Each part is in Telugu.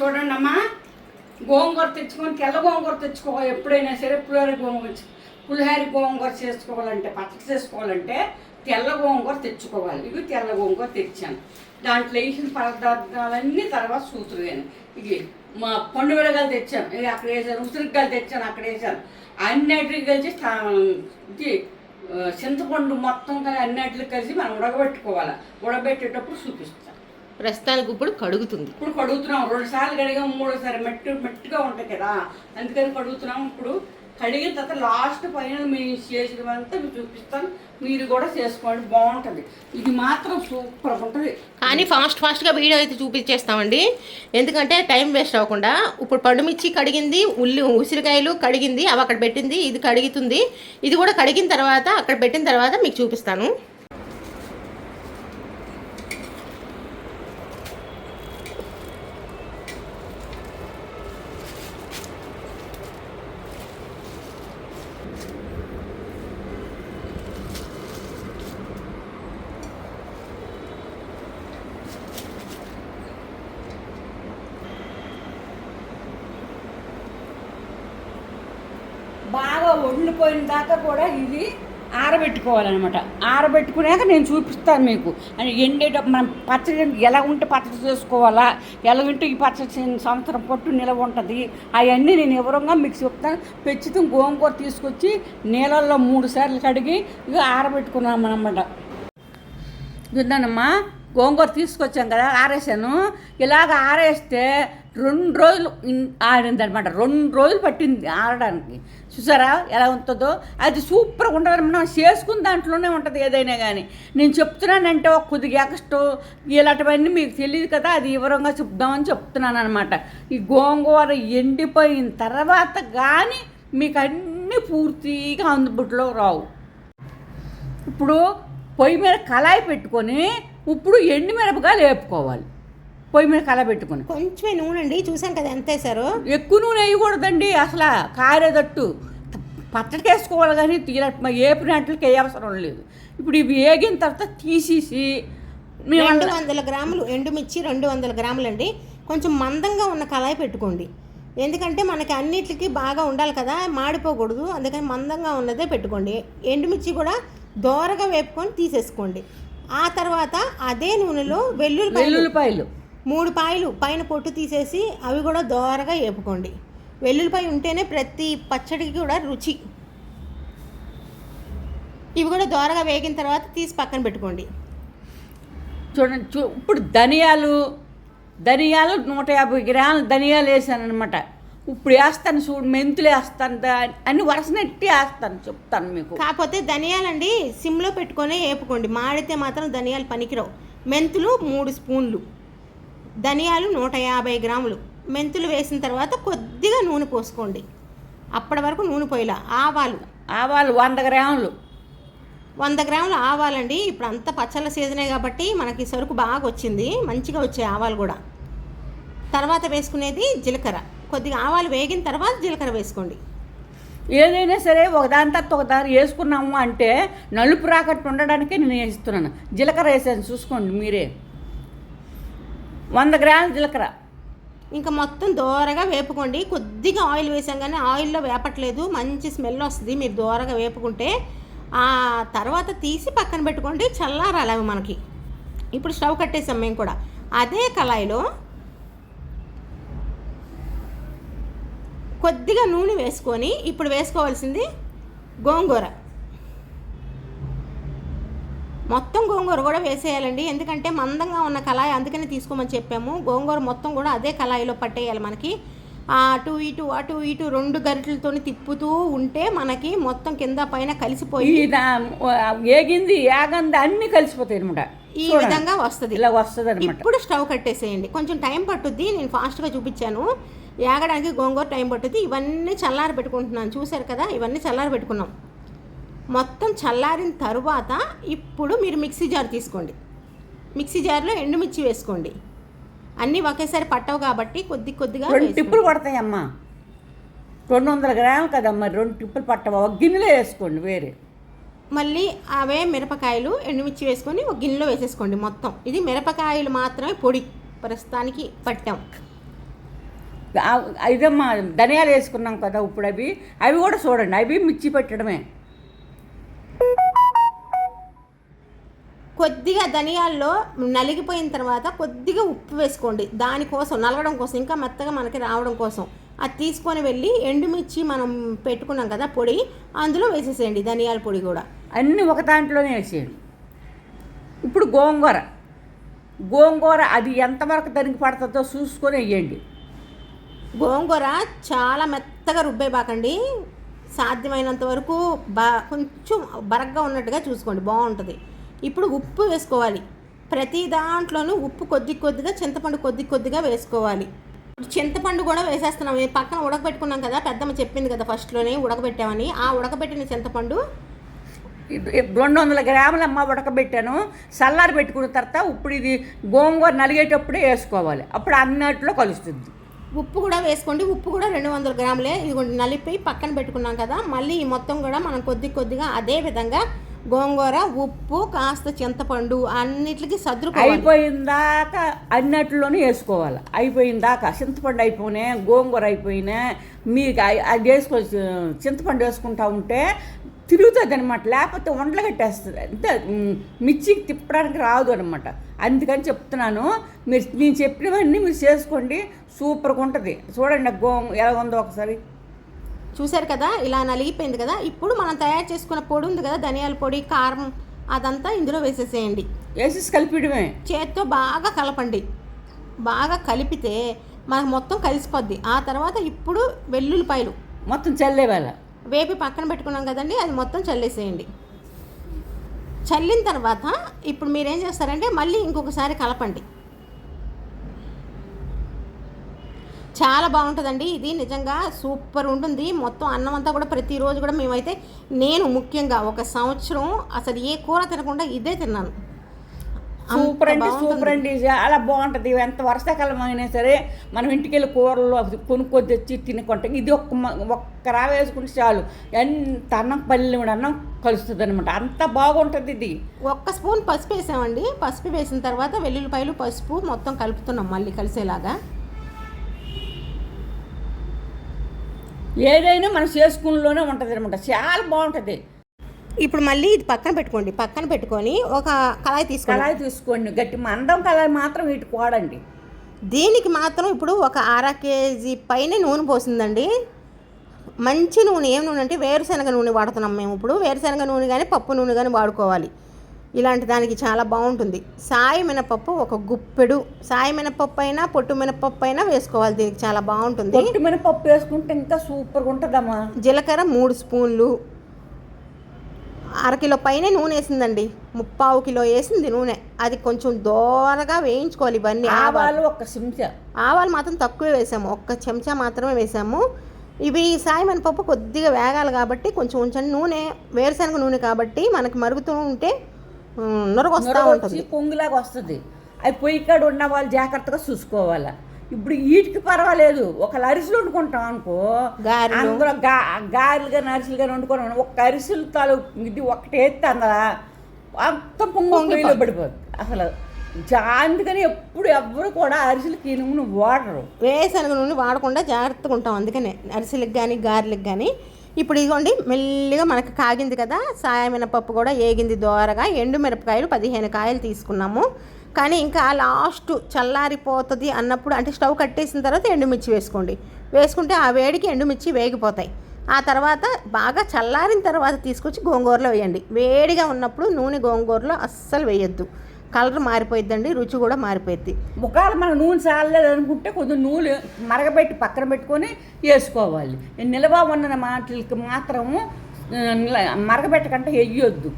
చూడండి అమ్మా గోంగూర తెచ్చుకొని తెల్ల గోంగూర తెచ్చుకో ఎప్పుడైనా సరే పులిహోర గోంగూర పులిహోర గోంగూర చేసుకోవాలంటే పచ్చడి చేసుకోవాలంటే తెల్ల గోంగూర తెచ్చుకోవాలి. ఇవి తెల్ల గోంగూర తెచ్చాను. దాంట్లో వేసిన పదార్థాలన్నీ తర్వాత సూతురుగాను ఇవి మా పండు మిరగాయలు తెచ్చాను. ఇది అక్కడ వేసాను. ఉసిరికాయలు తెచ్చాను. అక్కడ వేసాను. అన్నిటికి కలిసి ఇది చింతపండు మొత్తం కలిసి అన్నిటికి కలిసి మనం ఉడకబెట్టుకోవాలి. ఉడకబెట్టేటప్పుడు చూపిస్తాను ప్రస్తుతానికి ఇప్పుడు కడుగుతుంది. ఇప్పుడు కడుగుతున్నాం. రెండు సార్లు కడిగాం మూడోసారి మెట్టు మెట్టుగా ఉంటాయి కదా. అందుకని కడుగుతున్నాం. ఇప్పుడు కడిగిన తర్వాత లాస్ట్ పైన మేము చేసినవంతా మీకు చూపిస్తాను. మీరు కూడా చేసుకోండి. బాగుంటుంది. ఇది మాత్రం సూపర్ ఉంటుంది. కానీ ఫాస్ట్ ఫాస్ట్గా వీడియో అయితే చూపించేస్తామండి. ఎందుకంటే టైం వేస్ట్ అవ్వకుండా ఇప్పుడు పండుమిర్చి కడిగింది ఉల్లి ఉసిరికాయలు కడిగింది అవి అక్కడ పెట్టింది ఇది కడుగుతుంది. ఇది కూడా కడిగిన తర్వాత అక్కడ పెట్టిన తర్వాత మీకు చూపిస్తాను బాగా వండిపోయిన దాకా కూడా ఇది ఆరబెట్టుకోవాలన్నమాట. ఆరబెట్టుకున్నాక నేను చూపిస్తాను మీకు. అని ఎండేటప్పుడు మనం పచ్చడి ఎలా ఉంటే పచ్చడి చేసుకోవాలా? ఎలా ఉంటే ఈ పచ్చడి సంవత్సరం పొట్టు నిలవ ఉంటుంది? అవన్నీ నేను వివరంగా మీకు చెప్తాను. పెచ్చితం గోంగూర తీసుకొచ్చి నీళ్ళల్లో మూడు సార్లు కడిగి ఇక ఆరబెట్టుకున్నాం అనమాట చూద్దానమ్మా గోంగూర తీసుకొచ్చాం కదా ఆరేసాను. ఇలాగ ఆరేస్తే రెండు రోజులు ఆడింది అనమాట రెండు రోజులు పట్టింది ఆడడానికి. చూసారా ఎలా ఉంటుందో? అది సూపర్గా ఉంటుంది మనం చేసుకున్న దాంట్లోనే ఉంటుంది ఏదైనా కానీ నేను చెప్తున్నానంటే ఒక కొద్దిగా ఎక్స్ట్రా ఇలాంటివన్నీ మీకు తెలియదు కదా అది వివరంగా చెప్దామని చెప్తున్నాను అనమాట ఈ గోంగూర ఎండిపోయిన తర్వాత కానీ మీకు అన్నీ పూర్తిగా అందుబాటులో రావు. ఇప్పుడు పొయ్యి మీద కళాయి పెట్టుకొని ఇప్పుడు ఎండు మిరపకాయలు వేపుకోవాలి. పొయ్యి మీద కళాయి పెట్టుకొని. కొంచెమే నూనె అండి చూసాం కదా ఎంత వేసారో ఎక్కువ నూనె వేయకూడదండి అసలు కారేదట్టు. పచ్చడికి వేసుకోవాలి కానీ తీర ఏపినట్లకి ఏ అవసరం లేదు. ఇప్పుడు ఇవి వేగిన తర్వాత తీసేసి రెండు వందల గ్రాములు ఎండుమిర్చి రెండు వందల గ్రాములు అండి కొంచెం మందంగా ఉన్న కళాయి పెట్టుకోండి. ఎందుకంటే మనకి అన్నిటికి బాగా ఉండాలి కదా మాడిపోకూడదు. అందుకని మందంగా ఉన్నదే పెట్టుకోండి. ఎండుమిర్చి కూడా దోరగా వేపుకొని తీసేసుకోండి. ఆ తర్వాత అదే నూనెలో వెల్లుల్లి వెల్లుల్లిపాయలు. మూడు పాయలు పైన పొట్టు తీసేసి అవి కూడా దోరగా వేపుకోండి వెల్లుల్లిపాయ ఉంటేనే ప్రతి పచ్చడికి కూడా రుచి. ఇవి కూడా దోరగా వేగిన తర్వాత తీసి పక్కన పెట్టుకోండి. చూడండి చూ ఇప్పుడు ధనియాలు ధనియాలు నూట యాభై గ్రాములు ధనియాలు వేసాను అనమాట ఇప్పుడు వేస్తాను చూడు మెంతులు వేస్తాను అన్ని వరసనెట్టి వేస్తాను చెప్తాను మీకు. కాకపోతే ధనియాలండి సిమ్లో పెట్టుకొని వేపుకోండి మాడితే మాత్రం ధనియాలు పనికిరావు. మెంతులు మూడు స్పూన్లు. ధనియాలు నూట యాభై గ్రాములు. మెంతులు వేసిన తర్వాత కొద్దిగా నూనె పోసుకోండి. అప్పటి వరకు నూనె పోయిలా. ఆవాలు. ఆవాలు వంద గ్రాములు. వంద గ్రాములు ఆవాలండి. ఇప్పుడు అంతా పచ్చళ్ళ సీజనే కాబట్టి మనకి సరుకు బాగా వచ్చింది. మంచిగా వచ్చాయి ఆవాలు కూడా. తర్వాత వేసుకునేది జీలకర్ర. కొద్దిగా ఆవాలు వేగిన తర్వాత జీలకర్ర వేసుకోండి. ఏదైనా సరే ఒకదాని తర్వాత ఒకదాని వేసుకున్నాము అంటే నలుపు రాకట్టు ఉండడానికే నేను వేస్తున్నాను. జీలకర్ర వేసాను. చూసుకోండి మీరే. వంద గ్రాముల జీలకర్ర. ఇంకా మొత్తం దోరగా వేపుకోండి. కొద్దిగా ఆయిల్ వేసాం కానీ ఆయిల్లో వేపట్లేదు. మంచి స్మెల్ వస్తుంది మీరు దోరగా వేపుకుంటే. ఆ తర్వాత తీసి పక్కన పెట్టుకోండి. చల్లారాలి అవి మనకి. ఇప్పుడు స్టవ్ కట్టేసాం మేము కూడా. అదే కళాయిలో కొద్దిగా నూనె వేసుకొని ఇప్పుడు వేసుకోవాల్సింది గోంగూర. మొత్తం గోంగూర కూడా వేసేయాలండి. ఎందుకంటే మందంగా ఉన్న కళాయి అందుకనే తీసుకోమని చెప్పాము. గోంగూర మొత్తం కూడా అదే కళాయిలో పట్టేయాలి మనకి. ఆ అటు ఇటు అటు ఇటు రెండు గరిటెలతో తిప్పుతూ ఉంటే మనకి మొత్తం కింద పైన కలిసిపోయి ఏగింది యాగంది అన్నీ కలిసిపోతాయి అనమాట ఈ విధంగా వస్తుంది. ఇలా వస్తుంది అనమాట ఇప్పుడు స్టవ్ కట్టేసేయండి. కొంచెం టైం పట్టుద్ది. నేను ఫాస్ట్గా చూపించాను. ఏగడానికి గోంగూర టైం పట్టుద్ది. ఇవన్నీ చల్లారి పెట్టుకుంటున్నాను చూశారు కదా? ఇవన్నీ చల్లారి పెట్టుకున్నాం మొత్తం చల్లారిన తరువాత ఇప్పుడు మీరు మిక్సీ జార్ తీసుకోండి. మిక్సీ జార్లో ఎండుమిర్చి వేసుకోండి. అన్నీ ఒకేసారి పట్టవు కాబట్టి కొద్ది కొద్దిగా రెండు. టిప్పులు పడతాయమ్మా. రెండు వందల గ్రాములు కదమ్మా రెండు టిప్పులు పట్టవా. ఒక గిన్నెలో వేసుకోండి వేరే. మళ్ళీ అవే మిరపకాయలు ఎండుమిర్చి వేసుకొని ఒక గిన్నెలో వేసేసుకోండి మొత్తం. ఇది మిరపకాయలు మాత్రమే పొడి. ప్రస్తుతానికి పట్టాం. ఇదమ్మా ధనియాలు వేసుకున్నాం కదా ఇప్పుడు అవి. అవి కూడా చూడండి అవి మిర్చి పెట్టడమే. కొద్దిగా ధనియాల్లో నలిగిపోయిన తర్వాత కొద్దిగా ఉప్పు వేసుకోండి. దానికోసం నలగడం కోసం ఇంకా మెత్తగా మనకి రావడం కోసం. అది తీసుకొని వెళ్ళి ఎండుమిర్చి మనం పెట్టుకున్నాం కదా పొడి అందులో వేసేసేయండి ధనియాల పొడి కూడా. అన్నీ ఒక దాంట్లోనే వేసేయండి. ఇప్పుడు గోంగూర. గోంగూర అది ఎంతవరకు దానికి పడుతుందో చూసుకొని వేయండి. గోంగూర చాలా మెత్తగా రుబ్బేబాకండి సాధ్యమైనంత వరకు బా కొంచెం బరగ్గా ఉన్నట్టుగా చూసుకోండి. బాగుంటుంది. ఇప్పుడు ఉప్పు వేసుకోవాలి. ప్రతి దాంట్లోనూ ఉప్పు కొద్ది కొద్దిగా చింతపండు కొద్ది కొద్దిగా వేసుకోవాలి. చింతపండు కూడా వేసేస్తున్నాం. పక్కన ఉడకబెట్టుకున్నాం కదా పెద్దమ్మ చెప్పింది కదా ఫస్ట్లోనే ఉడకబెట్టామని. ఆ ఉడకబెట్టిన చింతపండు ఇది రెండు వందల గ్రాముల అమ్మ ఉడకబెట్టాను. చల్లారి పెట్టుకున్న తర్వాత ఇప్పుడు ఇది గోంగూర నలిగేటప్పుడే వేసుకోవాలి. అప్పుడు అన్నట్లో కలుస్తుంది. ఉప్పు కూడా వేసుకోండి. ఉప్పు కూడా రెండు వందల గ్రాములే. ఇదిగోండి నలిపి పక్కన పెట్టుకున్నాం కదా. మళ్ళీ ఈ మొత్తం కూడా మనం కొద్ది కొద్దిగా అదే విధంగా గోంగూర ఉప్పు కాస్త చింతపండు అన్నిటికి సర్దుకోవాలి. అయిపోయిందాక అన్నట్లోనే వేసుకోవాలి. అయిపోయిందాక చింతపండు అయిపోయినా గోంగూర అయిపోయినా మీకు అది వేసుకో చింతపండు వేసుకుంటా ఉంటే తిరుగుతుంది అనమాట లేకపోతే వంటలు కట్టేస్తుంది. అంతే. మిర్చికి తిప్పడానికి రాదు అనమాట అందుకని చెప్తున్నాను మీరు నేను చెప్పినవన్నీ మీరు చేసుకోండి. సూపర్గా ఉంటుంది. చూడండి గో ఎలా ఉందో ఒకసారి. చూశారు కదా ఇలా నలిగిపోయింది కదా ఇప్పుడు మనం తయారు చేసుకున్న పొడి ఉంది కదా ధనియాల పొడి కారం అదంతా ఇందులో వేసేసేయండి. వేసేసి కలిపిడమే చేత్తో బాగా కలపండి. బాగా కలిపితే మనకు మొత్తం కలిసిపోద్ది. ఆ తర్వాత ఇప్పుడు వెల్లుల్లిపాయలు. మొత్తం చల్లేవేళ వేపి పక్కన పెట్టుకున్నాం కదండి అది మొత్తం చల్లేసేయండి. చల్లిన తర్వాత ఇప్పుడు మీరేం చేస్తారంటే మళ్ళీ ఇంకొకసారి కలపండి. చాలా బాగుంటుందండి. ఇది నిజంగా సూపర్ ఉంటుంది. మొత్తం అన్నం అంతా కూడా ప్రతిరోజు కూడా మేమైతే నేను ముఖ్యంగా ఒక సంవత్సరం అసలు ఏ కూర తినకుండా ఇదే తిన్నాను. సూపర్ అండి. సూపర్ అండి. చాలా బాగుంటుంది. ఎంత వర్షాకాలం అయినా సరే మనం ఇంటికి వెళ్ళి కూరలు కొనుక్కొని తెచ్చి తినుకుంటాం ఇది ఒక్క ఒక్క రా వేసుకుంటే చాలు. ఎంత అన్నం పల్లె అన్నం కలుస్తుంది అనమాట అంత బాగుంటుంది ఇది. ఒక్క స్పూన్ పసుపు వేసామండి. పసుపు వేసిన తర్వాత వెల్లుల్లిపాయలు పసుపు మొత్తం కలుపుతున్నాం మళ్ళీ కలిసేలాగా. ఏదైనా మనం చేసుకునిలోనే ఉంటుంది అనమాట చాలా బాగుంటుంది. ఇప్పుడు మళ్ళీ ఇది పక్కన పెట్టుకోండి. పక్కన పెట్టుకొని ఒక కళాయి తీసుకోండి. కళాయి తీసుకోండి. గట్టి మందం కళాయి మాత్రం వీటి వాడండి దీనికి మాత్రం ఇప్పుడు ఒక అర కేజీ పైన నూనె పోసిందండి. మంచి నూనె ఏం నూనె అంటే వేరుశనగ నూనె వాడుతున్నాం మేము ఇప్పుడు. వేరుశనగ నూనె కానీ పప్పు నూనె కానీ వాడుకోవాలి. ఇలాంటి దానికి చాలా బాగుంటుంది. సాయి మినపప్పు ఒక గుప్పెడు. సాయి మినపప్పు అయినా పొట్టు మినపప్పు అయినా వేసుకోవాలి. దీనికి చాలా బాగుంటుంది. పొట్టు మినపప్పు వేసుకుంటే ఇంకా సూపర్గా ఉంటుందమ్మా. జీలకర్ర మూడు స్పూన్లు. అరకిలో పైనే నూనె వేసిందండి. ముప్పావు కిలో వేసింది నూనె. అది కొంచెం దోరగా వేయించుకోవాలి ఇవన్నీ. ఆవాలు. ఒక చెంచా. ఆవాలు మాత్రం తక్కువే వేసాము. ఒక్క చెంచా మాత్రమే వేసాము. ఇవి సాయి మినపప్పు కొద్దిగా వేగాలి కాబట్టి కొంచెం ఉంచండి. నూనె వేరుశనగ నూనె కాబట్టి మనకి మరుగుతూ ఉంటే నురగొస్తూ నొరగ ఉంటుంది. పొంగులాగా వస్తుంది. అవి పొయ్యి కాడ ఉన్న వాళ్ళు జాగ్రత్తగా చూసుకోవాలి. ఇప్పుడు వీటికి పర్వాలేదు. ఒక అరిసెలు వండుకుంటాం అనుకో. అందులో గా గారెలు కానీ అరిసెలు కానీ వండుకొని ఒక్క అరిసెలు తాలూ ఇది ఒకటి వేస్తే అందులో అంత పొంగు పడిపోద్ది. అసలు అందుకని ఎప్పుడు ఎవ్వరు కూడా అరిసెలకి నూనె వాడరు. వేరుశనగ నూనె వాడకుండా జాగ్రత్తగా ఉంటాం. అందుకనే అరిసెలకు కానీ గారెలకు కానీ ఇప్పుడు ఇదిగోండి మెల్లిగా మనకు కాగింది కదా సాయమినపప్పు కూడా ఏగింది దోరగా ఎండు మిరపకాయలు పదిహేను కాయలు తీసుకున్నాము. కానీ ఇంకా లాస్ట్ చల్లారిపోతుంది అన్నప్పుడు అంటే స్టవ్ కట్టేసిన తర్వాత ఎండుమిర్చి వేసుకోండి. వేసుకుంటే ఆ వేడికి ఎండుమిర్చి వేగిపోతాయి. ఆ తర్వాత బాగా చల్లారిన తర్వాత తీసుకొచ్చి గోంగూరలో వేయండి. వేడిగా ఉన్నప్పుడు నూనె గోంగూరలో అస్సలు వేయొద్దు. కలర్ మారిపోయిద్దండి రుచి కూడా మారిపోయిద్ది. ఒకవేళ మనం నూనె చాలలేదు అనుకుంటే కొంచెం నూనె మరగబెట్టి పక్కన పెట్టుకొని వేసుకోవాలి. నిల్వ ఉన్న మాటలకి మాత్రము మరగబెట్టకంటే వేయొద్దు.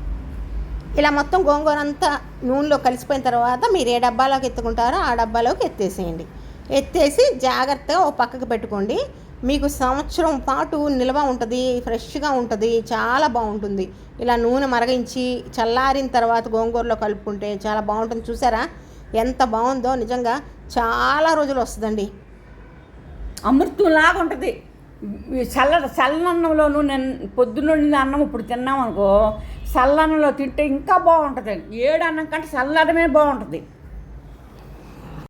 ఇలా మొత్తం గోంగూర అంతా నూనెలో కలిసిపోయిన తర్వాత మీరు ఏ డబ్బాలోకి ఎత్తుకుంటారో ఆ డబ్బాలోకి ఎత్తేసేయండి. ఎత్తేసి జాగ్రత్తగా ఒక పక్కకు పెట్టుకోండి. మీకు సంవత్సరం పాటు నిల్వ ఉంటుంది ఫ్రెష్గా ఉంటుంది చాలా బాగుంటుంది. ఇలా నూనె మరగించి చల్లారిన తర్వాత గోంగూరలో కలుపుకుంటే చాలా బాగుంటుంది. చూసారా? ఎంత బాగుందో నిజంగా చాలా రోజులు వస్తుందండి. అమృతంలాగా ఉంటుంది. చల్ల చల్లన్నంలోనూ నేను పొద్దున్న అన్నం ఇప్పుడు తిన్నాం అనుకో చల్లన్నంలో తింటే ఇంకా బాగుంటుంది. ఏడు అన్నం కంటే చల్లడమే బాగుంటుంది.